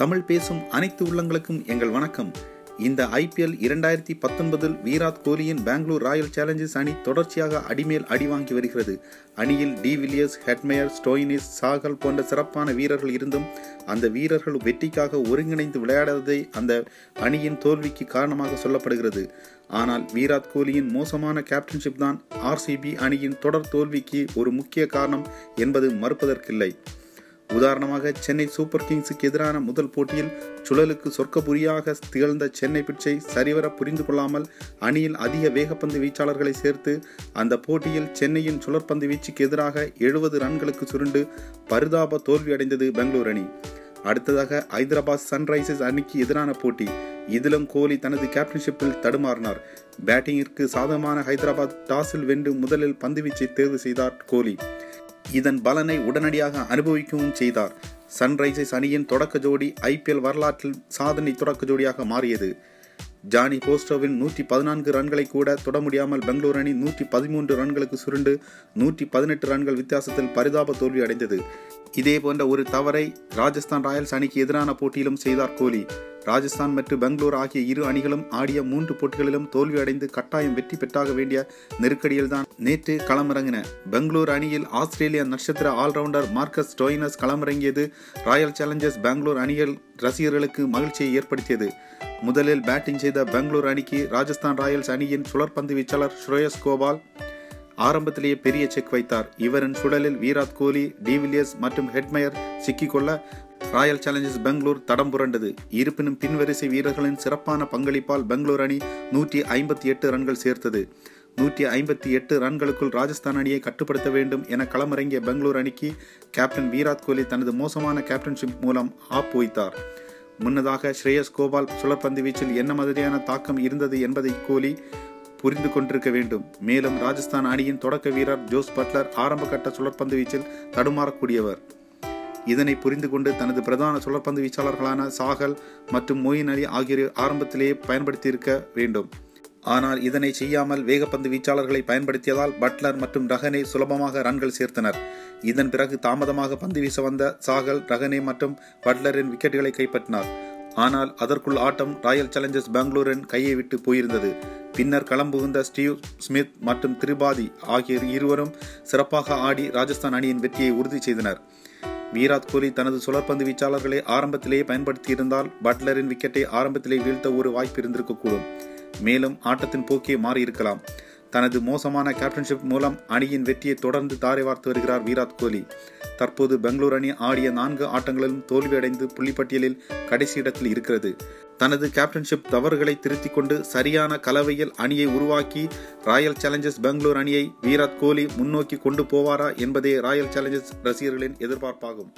தமிழ் பேசும் அனைத்து உள்ளங்களுக்கும் எங்கள் வணக்கம். இந்த ஐபிஎல் இரண்டாயிரத்தி பத்தொன்பதில் விராட் கோலியின் பெங்களூர் ராயல் சேலஞ்சர்ஸ் அணி தொடர்ச்சியாக அடிமேல் அடி வாங்கி வருகிறது. அணியில் de Villiers Hetmyer Stoinis Chahal போன்ற சிறப்பான வீரர்கள் இருந்தும் அந்த வீரர்கள் வெற்றிக்காக ஒருங்கிணைந்து விளையாடாததை அந்த அணியின் தோல்விக்கு காரணமாக சொல்லப்படுகிறது. ஆனால் விராட் கோலியின் மோசமான கேப்டன்ஷிப் தான் ஆர்சிபி அணியின் தொடர் தோல்விக்கு ஒரு முக்கிய காரணம் என்பது மறுப்பதற்கில்லை. உதாரணமாக சென்னை சூப்பர் கிங்ஸுக்கு எதிரான முதல் போட்டியில் சுழலுக்கு சொர்க்கபுரியாக திகழ்ந்த சென்னை பிட்சை சரிவர புரிந்து கொள்ளாமல் அணியில் அதிக வேகப்பந்து வீச்சாளர்களை சேர்த்து அந்த போட்டியில் சென்னையின் சுழற்பந்து வீச்சுக்கு எதிராக எழுபது ரன்களுக்கு சுருண்டு பரிதாப தோல்வியடைந்தது பெங்களூர் அணி. அடுத்ததாக ஐதராபாத் சன்ரைசர்ஸ் அணிக்கு எதிரான போட்டி இதிலும் கோலி தனது கேப்டன்ஷிப்பில் தடுமாறினார். பேட்டிங்கிற்கு சாதகமான ஹைதராபாத் டாஸில் வென்று முதலில் பந்துவீச்சை தேர்வு செய்தார் கோலி. இதன் பலனை உடனடியாக அனுபவிக்கவும் செய்தார். சன்ரைசர்ஸ் அணியின் தொடக்க ஜோடி ஐபிஎல் வரலாற்றில் சாதனை தொடக்க ஜோடியாக மாறியது. ஜானி போஸ்டோவின் நூற்றி பதினான்கு ரன்களை கூட தொட முடியாமல் பெங்களூர் அணி நூற்றி பதிமூன்று ரன்களுக்கு சுருண்டு நூற்றி பதினெட்டு ரன்கள் வித்தியாசத்தில் பரிதாப தோல்வி அடைந்தது. இதே போன்ற ஒரு தவறை ராஜஸ்தான் ராயல்ஸ் அணிக்கு எதிரான போட்டியிலும் செய்தார் கோலி. ராஜஸ்தான் மற்றும் பெங்களூர் ஆகிய இரு அணிகளும் ஆடிய மூன்று போட்டிகளிலும் தோல்வி அடைந்து கட்டாயம் வெற்றி பெற்றாக வேண்டிய நெருக்கடியில் தான் நேற்று களமிறங்கின. பெங்களூர் அணியில் ஆஸ்திரேலிய நட்சத்திர ஆல்ரவுண்டர் மார்க்கஸ் டோயினஸ் களமிறங்கியது. ராயல் சேலஞ்சர்ஸ் பெங்களூர் அணிகள் ரசிகர்களுக்கு மகிழ்ச்சியை ஏற்படுத்தியது. முதலில் பேட்டிங் செய்த பெங்களூர் அணிக்கு ராஜஸ்தான் ராயல்ஸ் அணியின் சுழற்பந்து வீச்சாளர் ஸ்ரேயஸ் கோபால் ஆரம்பத்திலேயே பெரிய செக் வைத்தார். இவரின் சுழலில் விராட் கோலி டிவிலியர்ஸ் மற்றும் ஹெட்மயர் சிக்கிக்கொள்ள ராயல் சேலஞ்சர்ஸ் பெங்களூர் தடம் புரண்டது. இருப்பினும் பின்வரிசை வீரர்களின் சிறப்பான பங்களிப்பால் பெங்களூர் அணி நூற்றி ஐம்பத்தி எட்டு ரன்கள் சேர்த்தது. நூற்றி ஐம்பத்தி எட்டு ரன்களுக்குள் ராஜஸ்தான் அணியை கட்டுப்படுத்த வேண்டும் என களமிறங்கிய பெங்களூர் அணிக்கு கேப்டன் விராட் கோலி தனது மோசமான கேப்டன்ஷிப் மூலம் ஆப் வைத்தார். முன்னதாக ஸ்ரேயஸ் கோபால் சுழற்பந்து வீச்சில் என்ன மாதிரியான தாக்கம் இருந்தது என்பதை கோலி புரிந்து கொண்டிருக்க வேண்டும். மேலும் ராஜஸ்தான் அணியின் தொடக்க வீரர் ஜோஸ் பட்லர் ஆரம்ப கட்ட சுழற்பந்து வீச்சில் தடுமாறக்கூடியவர். இதனை புரிந்து கொண்டு தனது பிரதான சுழற்பந்து வீச்சாளர்களான சாகல் மற்றும் மொயின் அலி ஆகியோர் ஆரம்பத்திலேயே பயன்படுத்தியிருக்க வேண்டும். ஆனால் இதனை செய்யாமல் வேகப்பந்து வீச்சாளர்களை பயன்படுத்தியதால் பட்லர் மற்றும் ரஹனே சுலபமாக ரன்கள் சேர்த்தனர். இதன் பிறகு தாமதமாக பந்து வீச வந்த சாகல் ரகனே மற்றும் பட்லரின் விக்கெட்டுகளை கைப்பற்றினார். ஆனால் அதற்குள் ஆட்டம் ராயல் சேலஞ்சர்ஸ் பெங்களூரின் கையை விட்டு போயிருந்தது. பின்னர் களம் புகுந்த ஸ்டீவ் ஸ்மித் மற்றும் திரிபாதி ஆகிய இருவரும் சிறப்பாக ஆடி ராஜஸ்தான் அணியின் வெற்றியை உறுதி செய்தனர். விராட் கோலி தனது சுழற்பந்து வீச்சாளர்களை ஆரம்பத்திலேயே பயன்படுத்தியிருந்தால் பட்லரின் விக்கெட்டை ஆரம்பத்திலே வீழ்த்த ஒரு வாய்ப்பு இருந்திருக்கக்கூடும். மேலும் ஆட்டத்தின் போக்கே மாறியிருக்கலாம். தனது மோசமான கேப்டன்ஷிப் மூலம் அணியின் வெற்றியை தொடர்ந்து தாரை வார்த்து வருகிறார் விராட் கோலி. தற்போது பெங்களூர் அணி ஆடிய நான்கு ஆட்டங்களிலும் தோல்வியடைந்து புள்ளிப்பட்டியலில் கடைசி இடத்தில் இருக்கிறது. தனது கேப்டன்ஷிப் தவறுகளை திருத்திக் கொண்டு சரியான கலவையில் அணியை உருவாக்கி ராயல் சேலஞ்சர்ஸ் பெங்களூர் அணியை விராட் கோலி முன்னோக்கி கொண்டு போவாரா என்பதே ராயல் சேலஞ்சர்ஸ் ரசிகர்களின் எதிர்பார்ப்பாகும்.